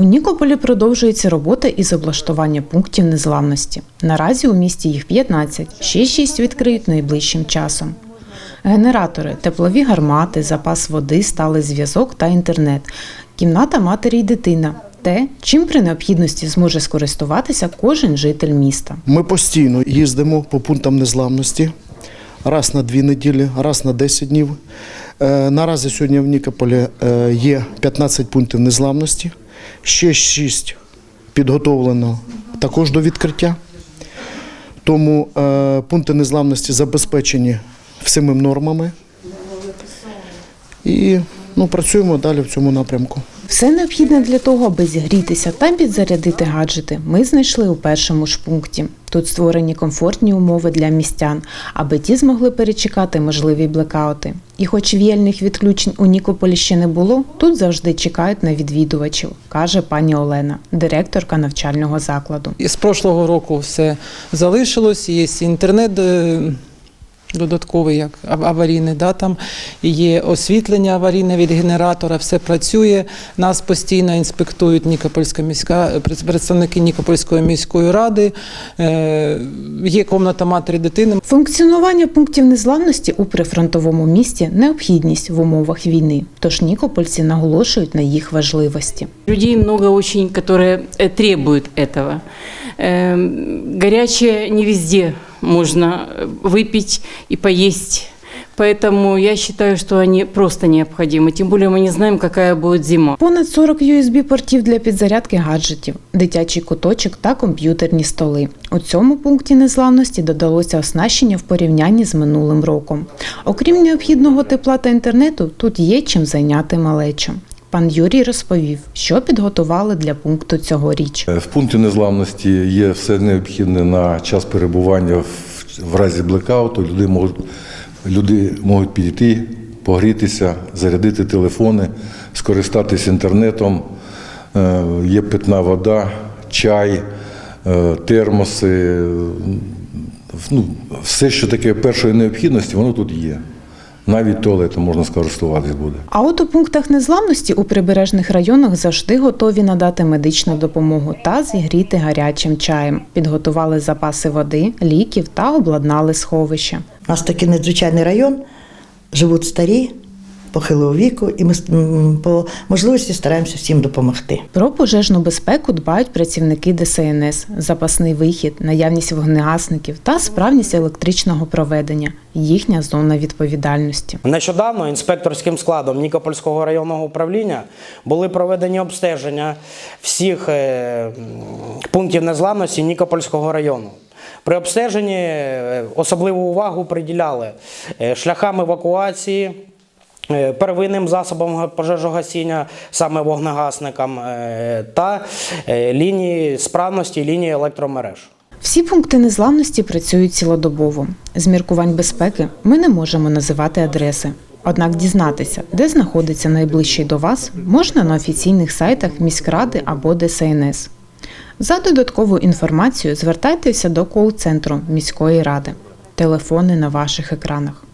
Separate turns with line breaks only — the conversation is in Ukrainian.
У Нікополі продовжується робота із облаштування пунктів незламності. Наразі у місті їх 15, ще 6 відкриють найближчим часом. Генератори, теплові гармати, запас води, сталий зв'язок та інтернет, кімната матері й дитина те, чим при необхідності зможе скористуватися кожен житель міста.
Ми постійно їздимо по пунктам незламності раз на дві неділі, раз на 10 днів. Е, Наразі сьогодні в Нікополі е, є 15 пунктів незламності, ще шість підготовлено також до відкриття. Тому е, пункти незламності забезпечені всіми нормами. І ну, працюємо далі в цьому напрямку.
Все необхідне для того, аби зігрітися та підзарядити гаджети, ми знайшли у першому ж пункті. Тут створені комфортні умови для містян, аби ті змогли перечекати можливі блекаути. І хоч віяльних відключень у Нікополі ще не було, тут завжди чекають на відвідувачів, каже пані Олена, директорка навчального закладу.
З прошлого року все залишилось. Є інтернет е, додатковий, як ав- аварійний, да, там є освітлення аварійне від генератора, все працює. Нас постійно інспектують Нікопольська міська пред- представники Нікопольської міської ради. Е, Є комната матері дитини.
Функціонування пунктів незламності у прифронтовому місті необхідність в умовах війни, тож нікопольці наголошують на їх важливості.
Людей много очень, которые э, требуют этого. Эм, Горячее не везде можно э, выпить и поесть. Поэтому я считаю, что они просто необходимы. Тем более мы не знаем, какая будет зима.
Понад 40 USB-портів для підзарядки гаджетів, дитячий куточок та комп'ютерні столи. У цьому пункті незламності додалося оснащення в порівнянні з минулим роком. Окрім необхідного тепла та інтернету, тут є чим зайняти малечу. Пан Юрій розповів, що підготували для пункту цьогоріч.
В пункті незламності є все необхідне на час перебування в, разі блекауту. Люди можуть, люди можуть підійти, погрітися, зарядити телефони, скористатись інтернетом. Е, Є питна вода, чай, е, термоси. е, Ну, все, що таке першої необхідності, воно тут є. Навіть туалетом можна скористуватись буде.
А от у пунктах незламності у прибережних районах завжди готові надати медичну допомогу та зігріти гарячим чаєм. Підготували запаси води, ліків та обладнали сховища.
У нас такий надзвичайний район, живуть старі, похилого віку, і ми по можливості стараємося всім допомогти.
Про пожежну безпеку дбають працівники ДСНС, запасний вихід, наявність вогнегасників та справність електричного проведення їхня зона відповідальності.
Нещодавно інспекторським складом Нікопольського районного управління були проведені обстеження всіх е, пунктів незламності Нікопольського району. При обстеженні е, особливу увагу приділяли е, шляхам евакуації, первинним засобам пожежогасіння, саме вогнегасникам, е, та е, лінії справності лінії електромереж.
Всі пункти незламності працюють цілодобово. З міркувань безпеки ми не можемо називати адреси. Однак дізнатися, де знаходиться найближчий до вас, можна на офіційних сайтах міськради або ДСНС. За додаткову інформацію звертайтеся до кол-центру міської ради. Телефони на ваших екранах.